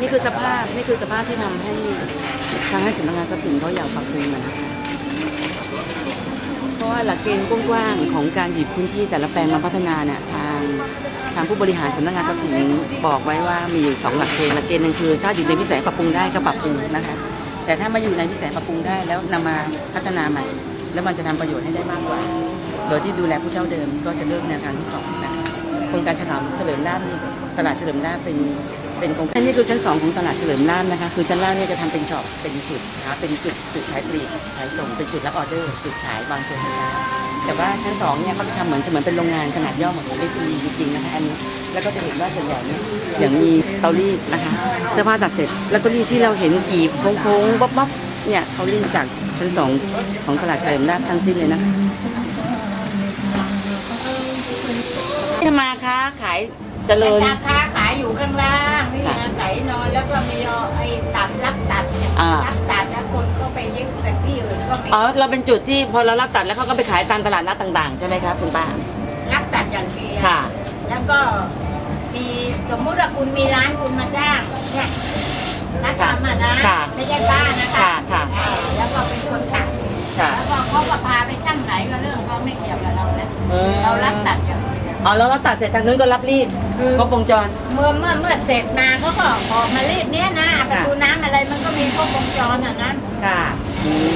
นี่คือสภาพนี่คือสภาพที่ทำให้ทางให้สำนักงานทรัพย์สินเขาอยากปรับปรุงมันะคะเพราะว่าหลักเกณฑ์กว้างๆของการหยิบพื้นที่แต่ละแปลงมาพัฒนาเนี่ยทางทางผู้บริหารสำนักงานทรัพย์สินบอกไว้ว่ามีอยู่สองหลักเกณฑ์หลักเกณฑ์หนึงคือ ถ้าอยู่ในวิสัยปรับปรุงได้ก็ปรับปรุงนะคะ แต่ถ้ามาอยู่ในวิสัยปรับปรุงได้แล้วนำมาพัฒนาใหม่ แล้วมันจะทำประโยชน์ให้ได้มากกว่า โดยที่ดูแลผู้เช่าเดิมก็จะเลือกแนวทางที่สองนะคะโครงการฉลิมเฉลิมราชนี่ ตลาดเฉลิมราชเป็นเป็นโครงการนี่คือชั้นสองของตลาดเฉลิมราชนะคะ คือชั้นล่างเนี่ยจะทำเป็นช็อปเป็นจุดนะคะเป็นจุดจุดขายปลีกขายส่งเป็นจุดรับออเดอร์จุดขายวางโชว์สินค้าแต่ว่าชั้นสองเนี่ยเขาจะทำเหมือนเสมือนเป็นโรงงานขนาดย่อมของ SME จริงๆนะคะอันนี้แล้วก็จะเห็นว่าส่วนใหญ่เนี่ยอย่างมีเตารีดนะคะเสื้อผ้าตัดเสร็จ แล้วก็รีดที่เราเห็นกีบโค้งๆบ๊อบๆเนี่ยเขารีดจากชั้นสองของตลาดเฉลิมราชทั้งสิ้นเลยนะคะที่มาค้าขาย เจริญราคาขายอยู่ข้างล่างนี่ค่ะอาศัยนอนแล้วก็มีเอาไอ้ตัดรับตัดเนี่ยอ่า รับตัดแล้วคนก็ไปยึดแต่ที่อื่นก็ไม่อ๋อเราเป็นจุดที่พอเรารับตัดแล้วเขาก็ไปขายตามตลาดนัดต่างๆ ใช่ไหมครับคุณป้ารับตัดอย่างเดียวค่ะ แล้วก็มีสมมุติว่าคุณมีร้านคุณมาจ้างเนี่ยนัดทำอะนะค่ะไม่ใช่ป้านะคะค่ะค่ะอ่าแล้วก็เป็นคนตัดค่ะ แล้วก็เขาก็พาไปช่างไหนก็เรื่องเขาไม่เกี่ยวกับเรานะอืม เรารับตัดอย่าง เดียวอ๋อเรารับตัดเสร็จทางนู้นก็รับรีดครบวงจร เมื่อเมื่อเมื่อเสร็จมาเขาก็ออกมารีดเนี้ยนะประตูน้ำอะไรมันก็มีครบวงจรอะนะ ค่ะอืม